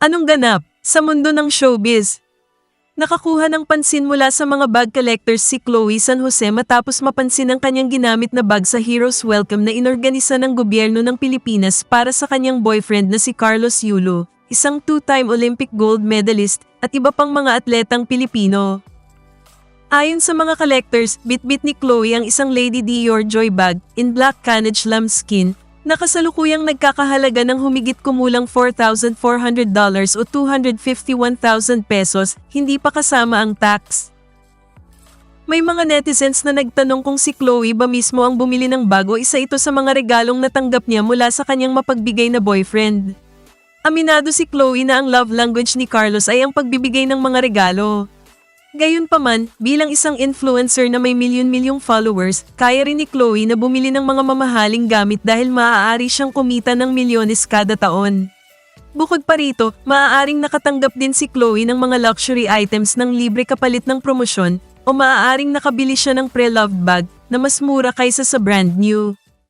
Anong ganap sa mundo ng showbiz? Nakakuha ng pansin mula sa mga bag collectors si Chloe San Jose matapos mapansin ang kanyang ginamit na bag sa Heroes Welcome na inorganisa ng gobyerno ng Pilipinas para sa kanyang boyfriend na si Carlos Yulo, isang two-time Olympic gold medalist at iba pang mga atletang Pilipino. Ayon sa mga collectors, bitbit ni Chloe ang isang Lady Dior Joy bag in black canage lambskin na kasalukuyang nagkakahalaga ng humigit kumulang $4,400 o 251,000 pesos, hindi pa kasama ang tax. May mga netizens na nagtanong kung si Chloe ba mismo ang bumili ng bago isa ito sa mga regalong natanggap niya mula sa kanyang mapagbigay na boyfriend. Aminado si Chloe na ang love language ni Carlos ay ang pagbibigay ng mga regalo. Gayunpaman, bilang isang influencer na may milyon-milyong followers, kaya rin ni Chloe na bumili ng mga mamahaling gamit dahil maaari siyang kumita ng milyones kada taon. Bukod pa rito, maaaring nakatanggap din si Chloe ng mga luxury items ng libre kapalit ng promosyon o maaaring nakabili siya ng pre-loved bag na mas mura kaysa sa brand new.